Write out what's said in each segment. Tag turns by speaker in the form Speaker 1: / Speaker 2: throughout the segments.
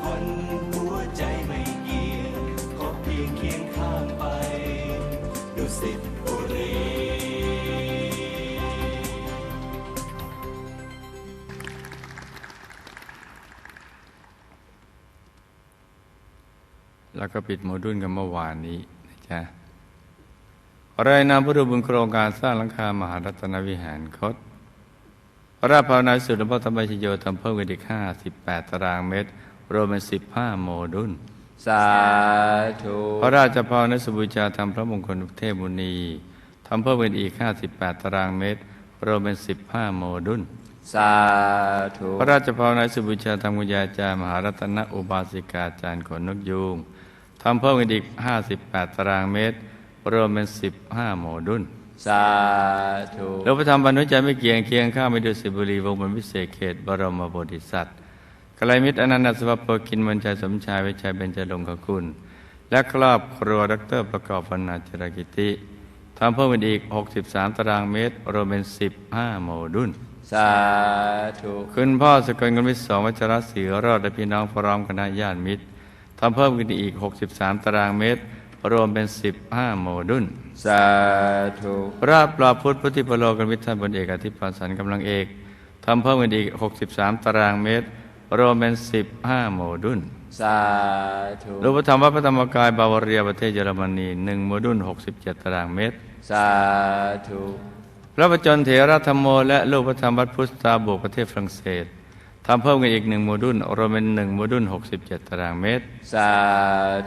Speaker 1: คนหัวใจไม่เกี่ยงก็เพียงเคียงข้างไป ดูสิบุรี
Speaker 2: แล้วก็ปิดโมดูลกันเมื่อวานนี้นะจ๊ะรายนามพุทธบุญโครงการสร้างหลังคามหารัตนวิหารคตพระราชภาวนาสุดหลพ่อธรรมชโยทำเพิ่มกันอีก58 ตารางเมตร รวมเป็น15โมดูล
Speaker 3: สาธุ
Speaker 2: พระราชภาวนาสุบูชาทำพระมงคลเทพมุนีทำเพิ่มกันอีก 58 ตารางเมตร รวมเป็น 15 โมดูล
Speaker 3: สาธุ
Speaker 2: พระราชภาวนาสุบูชาธรรมกุญญาจารย์มหารัตนอุบาสิกาจารย์ขนนกยูงทำเพิ่มกันอีก 58 ตารางเมตร รวมเป็น 15 โมดูล
Speaker 3: สาธุ
Speaker 2: แล้วพระธรรมบรรนุจไม่เกียงเคียงข้ามไปดูสิบุรีวงศ์บนวิเศษเขต บรมโพธิสัตว์ กลายมิตรอนันตสวัสดิ์โพกินมนชัยสมชายวิชัยเบญจรงคคุณ และครอบครัวดรประกอบพนาจรกิติทำเพิ่มกันอีก 63 ตารางเมตร รวมเป็น 15 โมดูล
Speaker 3: สาธุ
Speaker 2: คุณพ่อสกลกุลวิทย์สองวัชรศรีรอดและพี่น้องพร้อมคณะญาติมิตรทำเพิ่มขึ้นอีก 63 ตารางเมตร รวมเป็น 15 โมดูล
Speaker 3: สาธุ
Speaker 2: พระปลาพุทธพุทธิพโลกันวิทย์ท่านบนเอกอธิปสันกำลังเอกทำเพิ่มขึ้นอีก 63 ตารางเมตร รวมเป็น15โมดูล
Speaker 3: สาธุ
Speaker 2: รูปธรรมวัดพระธรรมกายบาวาเรียประเทศเยอรมนี1โมดูล67ตารางเมตร
Speaker 3: สาธุ
Speaker 2: พระประจนเถระธรรมโมและลูกพระธรรมวัดพุทธตาบวกประเทศฝรั่งเศส ทำเพิ่มกันอีกหนึ่งโมดูลรวมเป็นหนึ่งโมดูล67ตารางเมตร
Speaker 3: สา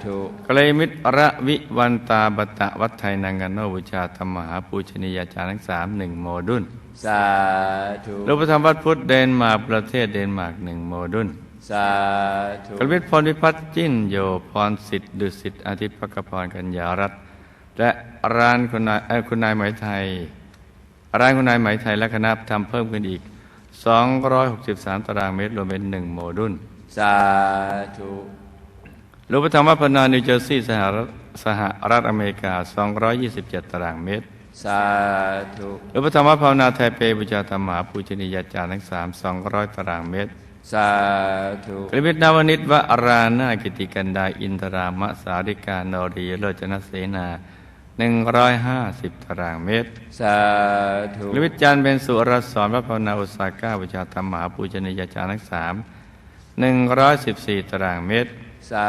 Speaker 3: ธุ
Speaker 2: กลยมิตรระวิวันตาบตะวัดไทยนางกันโนบูชาธรรมมหาปูชนียาจารย์ทั้งสามหนึ่งโมดูล
Speaker 3: สาธุ
Speaker 2: รูปธรรมวัดพุทธเดนมาร์กประเทศเดนมาร์กหนึ่งโมดูล
Speaker 3: สาธุ
Speaker 2: กลยมิตรพรพิพัฒน์จิ้นโยพรสิทธิ์ดุสิตอาทิตย์พกพรกัญญารัตน์และร้านคุณนายเอ่อคุณนายไหมไทย ร้านคุณนายไหมไทยและคณะทำเพิ่มขึ้นอีก 263 ตารางเมตร รวมเป็น1โมดูล
Speaker 3: สาธุ
Speaker 2: รูปธรรมวัดพนานิวเจอร์ซีย์สหรัฐสหรัฐอเมริกา 227 ตารางเมตร
Speaker 3: สาธุ
Speaker 2: รูปธรรมวัดภาวนาไทเปบูชาธรรมมหาปูชนียาจารย์ทั้งสาม200 ตารางเมตร
Speaker 3: สาธุ
Speaker 2: กริมิตนาวนิตวรานากิติกันดาอินทรามะสาริกานอรีโรจนเสนา 150 ตารางเมตร
Speaker 3: สาธุ
Speaker 2: กริมิตจันทร์เป็นสุรสอนพระภาวนาอุตสาหก้าบูชาธรรมมหาปูชนียาจารย์ทั้งสาม114 ตารางเมตร
Speaker 3: สา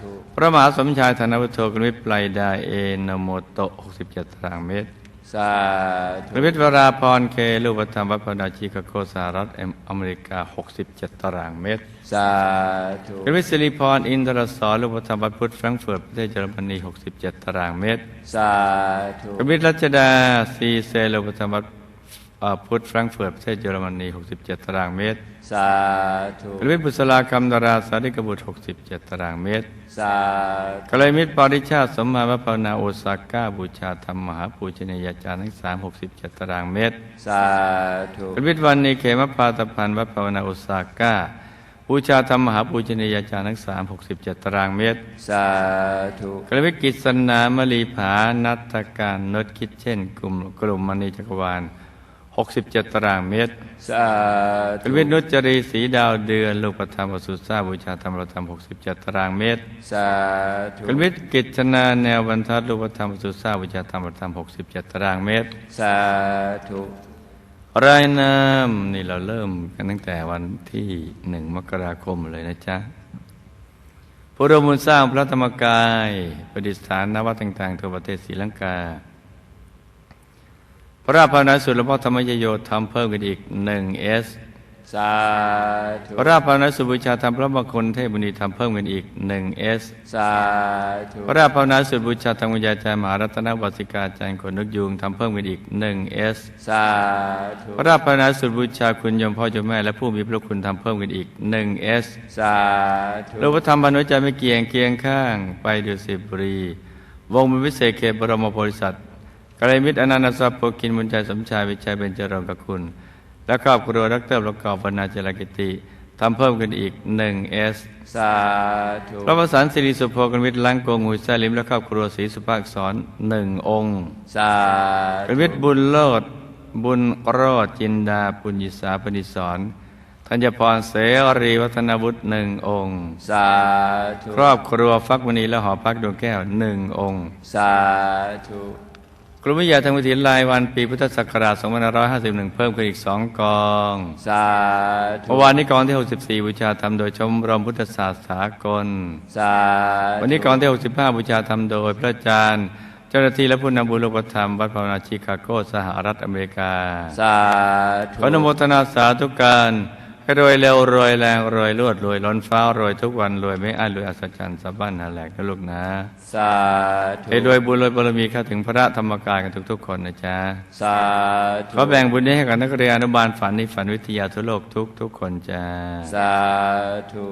Speaker 3: ธุ
Speaker 2: พระมหาสมชายธนวุฒโธกริมิตไพรดาเอนโมโตะ67 ตารางเมตร
Speaker 3: สา
Speaker 2: ก
Speaker 3: ธุ
Speaker 2: ริมิตวราพรเคลูกธรรมวัดพนาชิคาโกสหรัฐอเมริกา 67 ตารางเมตร
Speaker 3: สาธุ
Speaker 2: กริมิตสิริพรอินทรสอนลูกธรรมวัดพุทธแฟรงก์เฟิร์ตประเทศเยอรมนี 67 ตารางเมตร
Speaker 3: สาธุ
Speaker 2: กริมิตรัชดาซีเซลูกธรรมวัด เอ่อพุทธแฟรงก์เฟิร์ตประเทศเยอรมนี 67 ตารางเมตร
Speaker 3: สาธุ
Speaker 2: กริมิตบุษราคำดาราสาธิกบุตร 67 ตารางเมตร
Speaker 3: สาธุ
Speaker 2: กลยมิตรปริชาติสมมาพระภาวนาโอซาก้าบูชาธรรมมหาปูชนียาจารย์ทั้งสามหกสิบเจ็ดตารางเมตร
Speaker 3: สาธุ
Speaker 2: กลยมิตรวันนีเขมพาตพันธ์วัดภาวนาโอซาก้าบูชาธรรมมหาปูชนียาจารย์ทั้งสามหกสิบเจ็ดตารางเมตร
Speaker 3: สาธุ
Speaker 2: กลยมิตรกิษณามลีผานัตการนดคิดเช่น กลุ่มกลุ่มมณีจักรวาล หกสิบเจ็ดตารางเมตร
Speaker 3: สาก
Speaker 2: ล
Speaker 3: ธุ
Speaker 2: ยมิตรนุจรีสีดาวเดือน ลูกประธรรมอสุทธาบูชาธรรมประธรรมหกสิบเจ็ดตารางเมตร
Speaker 3: สาธุ
Speaker 2: กลมิตรกิจนาแนวบรรทัดรูปธรรมสุทธาวิชาธรรมประธรรม67 ตารางเมตร
Speaker 3: สาธุ
Speaker 2: รายนามนี่เราเริ่มกันตั้งแต่วันที่หนึ่งมกราคมเลยนะจ๊ะผู้ร่วมบุญสร้างพระธรรมกาย ประดิษฐานนวัดต่างๆทั่วประเทศศรีลังกา พระราชภาวนาสุดหลวงพ่อธรรมยโยทำเพิ่มกันอีก1เอส
Speaker 3: สาธุ
Speaker 2: พระราชภาวนาสุบูชาธรรมพระมงคลเทพบุญทำเพิ่มกันอีก1เอส
Speaker 3: สาธุ
Speaker 2: พระราชภาวนาสุดบูชาธรรมวิญญาจารย์มหารัตนวสิกาจารย์ขนนกยูงทำเพิ่มกันอีก1เอส
Speaker 3: สาธุ
Speaker 2: พระราชภาวนาสุดบูชาคุณยมพ่อเจ้าแม่และผู้มีพระคุณทำเพิ่มกันอีก1เอส
Speaker 3: สาธุ
Speaker 2: รูปธรรมบรรนุจไม่เกียงเคียงข้างไปดุสิตบุรี วงเป็นวิเศษเขตบรมโพธิสัตว์ กระมิตรอนันตสัพโพกินบุญใจสมชายวิชัยเบญจรงกคุณ และครอบครัวดรประกอบวรรณาจรกิติทำเพิ่มกันอีก1เอส
Speaker 3: สาธุ
Speaker 2: พระประสานสิริสุโภกนวิทย์ล้างโกงหุยแซลิมและครอบครัวศรีสุภาคสอนหนึ่งองค์
Speaker 3: สาก
Speaker 2: นวิทย์บุญโลดบุญรอดจินดาปุญญิสาปณิสอนธธัญพรเสรีวัฒนบุตรหนึ่งองค์
Speaker 3: สาธุ
Speaker 2: ครอบครัวฟักมณีและหอพักดวงแก้วหนึ่งองค์
Speaker 3: สาธุ
Speaker 2: กลุ่มวิทยาทางวิถีรายวันปีพุทธศักราช 2551 เพิ่มขึ้นอีกสองกอง
Speaker 3: สาธุ
Speaker 2: เมื่อวานนี้กองที่ 64 บูชาธรรมโดยชมรมพุทธศาสตร์สากล
Speaker 3: สาธุ
Speaker 2: วันนี้กองที่ 65 บูชาธรรมโดยพระอาจารย์เจ้าหน้าที่และผู้นำบุรุษธรรม วัดภาวนาชิคาโกสหรัฐอเมริกา
Speaker 3: สาธุ
Speaker 2: ขออนุโมทนาสาธุการ ให้รวยเร็วรวยแรงรวยรวดรวยล้นฟ้ารวยทุกวันรวยไม่อั้นรวยอัศจรรย์สะบั้นหาแหลกนะลูกนะ
Speaker 3: สาธุ
Speaker 2: ให้รวยบุญรวยบารมีเข้าถึงพระธรรมกายกันทุก ๆ คนนะจ๊ะ
Speaker 3: สาธุ
Speaker 2: ขอแบ่งบุญนี้ให้กับนักเรียนอนุบาลฝันในฝันวิทยาทั่วโลกทุกๆคนจ้า
Speaker 3: สาธุ